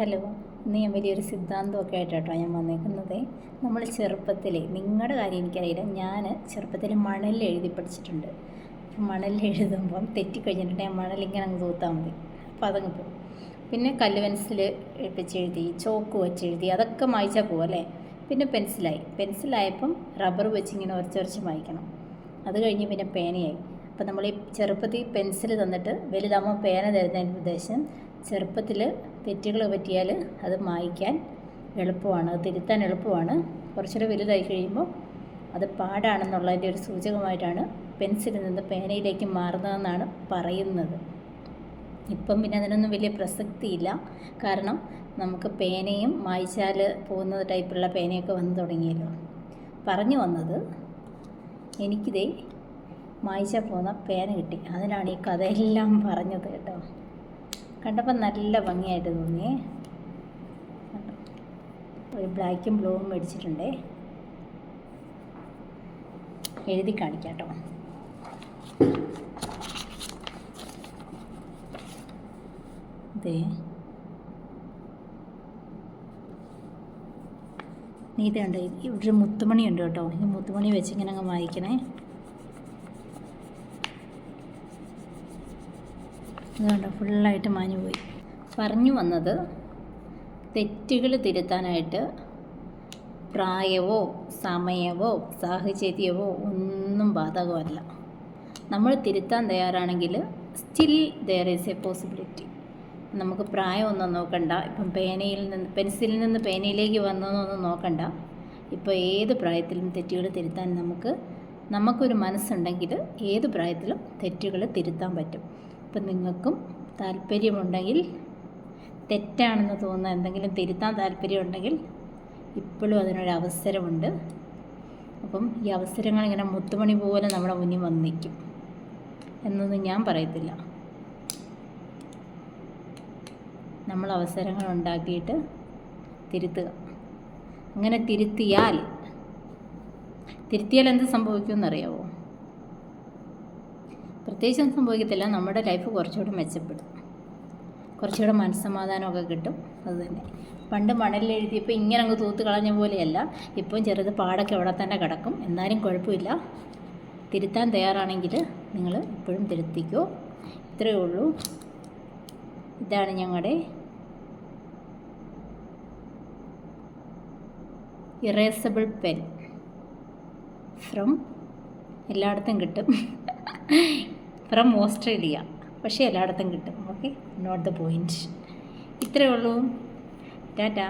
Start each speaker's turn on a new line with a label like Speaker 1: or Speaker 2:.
Speaker 1: Hello ഇന്ന് ഞാൻ വലിയൊരു സിദ്ധാന്തമൊക്കെ ആയിട്ടാട്ടോ ഞാൻ വന്നേക്കുന്നത്. നമ്മൾ ചെറുപ്പത്തിൽ നിങ്ങളുടെ കാര്യം എനിക്കറിയില്ല ഞാൻ ചെറുപ്പത്തിൽ മണലിൽ എഴുതി പഠിച്ചിട്ടുണ്ട്. അപ്പം മണലിൽ എഴുതുമ്പം തെറ്റിക്കഴിഞ്ഞിട്ടുണ്ടെങ്കിൽ ഇങ്ങനെ അങ്ങ് തൂത്താൽ മതി. അപ്പോൾ അതങ്ങ് പോകും പിന്നെ കല്ല് പെൻസിൽ വെച്ച് എഴുതി ചോക്ക് വെച്ച് എഴുതി അതൊക്കെ മായ്ച്ചാൽ പോകും അല്ലേ? പിന്നെ പെൻസിലായി. പെൻസിലായപ്പം റബ്ബർ വെച്ച് ഇങ്ങനെ ഉരച്ചുരച്ച് മായ്ക്കണം. അത് കഴിഞ്ഞ് പിന്നെ പേനയായി. അപ്പോൾ നമ്മൾ ഈ ചെറുപ്പത്തിൽ പെൻസിൽ തന്നിട്ട് വലുതാകുമ്പോൾ പേന തരുന്നതിന്റെ ഉദ്ദേശം ചെറുപ്പത്തിൽ തെറ്റുകൾ പറ്റിയാൽ അത് മായ്ക്കാൻ എളുപ്പമാണ് അത് തിരുത്താൻ എളുപ്പമാണ്. കുറച്ചുകൂടെ വലുതായി കഴിയുമ്പോൾ അത് പാടാണെന്നുള്ളതിന്റെ ഒരു സൂചകമായിട്ടാണ് പെൻസിലിൽ നിന്ന് പേനയിലേക്ക് മാറുന്നതെന്നാണ് പറയുന്നത്. ഇപ്പം പിന്നെ അതിനൊന്നും വലിയ പ്രസക്തിയില്ല. കാരണം നമുക്ക് പേനയും മായ്ച്ചാൽ പോകുന്ന ടൈപ്പുള്ള പേനയൊക്കെ വന്നു തുടങ്ങിയല്ലോ. പറഞ്ഞു വന്നത് എനിക്കിതേ മായ്ച്ചാൽ പോകുന്ന പേന കിട്ടി. അതിനാണ് ഈ കഥയെല്ലാം പറഞ്ഞത് കേട്ടോ. കണ്ടപ്പോൾ നല്ല ഭംഗിയായിട്ട് തോന്നി ഒരു ബ്ലാക്കും ബ്ലൂവും മേടിച്ചിട്ടുണ്ടേ. എഴുതി കാണിക്കാം കേട്ടോ അതെ നീ ഇവിടെ ഒരു മുത്തുമണി ഉണ്ട് കേട്ടോ. ഈ മുത്തുമണി വെച്ച് ഇങ്ങനെ അങ്ങ് വായിക്കണേ ഇത് കണ്ടോ ഫുള്ളായിട്ട് മാഞ്ഞു പോയി. പറഞ്ഞു വന്നത് തെറ്റുകൾ തിരുത്താനായിട്ട് പ്രായവോ സമയമോ സാഹചര്യമോ ഒന്നും ബാധകമല്ല. നമ്മൾ തിരുത്താൻ തയ്യാറാണെങ്കിൽ still there is a possibility നമുക്ക് പ്രായമൊന്നും നോക്കണ്ട. ഇപ്പം പേനയിൽ നിന്ന് പെൻസിലിൽ നിന്ന് പേനയിലേക്ക് വന്നതൊന്നും നോക്കണ്ട. ഇപ്പോൾ ഏത് പ്രായത്തിലും തെറ്റുകൾ തിരുത്താൻ നമുക്ക് നമുക്കൊരു മനസ്സുണ്ടെങ്കിൽ ഏത് പ്രായത്തിലും തെറ്റുകൾ തിരുത്താൻ പറ്റും. ഇപ്പം നിങ്ങൾക്കും താല്പര്യമുണ്ടെങ്കിൽ തെറ്റാണെന്ന് തോന്നുന്ന എന്തെങ്കിലും തിരുത്താൻ താല്പര്യമുണ്ടെങ്കിൽ ഇപ്പോഴും അതിനൊരു അവസരമുണ്ട്. അപ്പം ഈ അവസരങ്ങൾ ഇങ്ങനെ മുത്തുമണി പോലെ നമ്മുടെ മുന്നിൽ വന്ന് നിൽക്കും എന്നൊന്നും ഞാൻ പറയത്തില്ല. നമ്മൾ അവസരങ്ങൾ ഉണ്ടാക്കിയിട്ട് തിരുത്തുക. അങ്ങനെ തിരുത്തിയാൽ തിരുത്തിയാൽ എന്ത് സംഭവിക്കുമെന്നറിയാവോ? പ്രത്യേകിച്ചൊന്നും സംഭവിക്കത്തില്ല. നമ്മുടെ ലൈഫ് കുറച്ചുകൂടെ മെച്ചപ്പെടും. കുറച്ചുകൂടെ മനസ്സമാധാനമൊക്കെ കിട്ടും. അതുതന്നെ പണ്ട് മണലിൽ എഴുതിയപ്പോൾ ഇങ്ങനെ അങ്ങ് തൂത്ത് കളഞ്ഞ പോലെയല്ല. ഇപ്പം ചെറുത് പാടൊക്കെ അവിടെ തന്നെ കിടക്കും. എന്നാലും കുഴപ്പമില്ല. തിരുത്താൻ തയ്യാറാണെങ്കിൽ നിങ്ങൾ ഇപ്പോഴും തിരുത്തിക്കോ. ഇത്രയേ ഉള്ളൂ. ഇതാണ് ഞങ്ങളുടെ ഇറേസബിൾ പെൻ ഫ്രം എല്ലായിടത്തും കിട്ടും. ഫ്രം ഓസ്ട്രേലിയ പക്ഷേ എല്ലായിടത്തും കിട്ടും. ഓക്കെ നോട്ട് ദ പോയിന്റ് ഇത്രയേ ഉള്ളൂ. ടാറ്റാ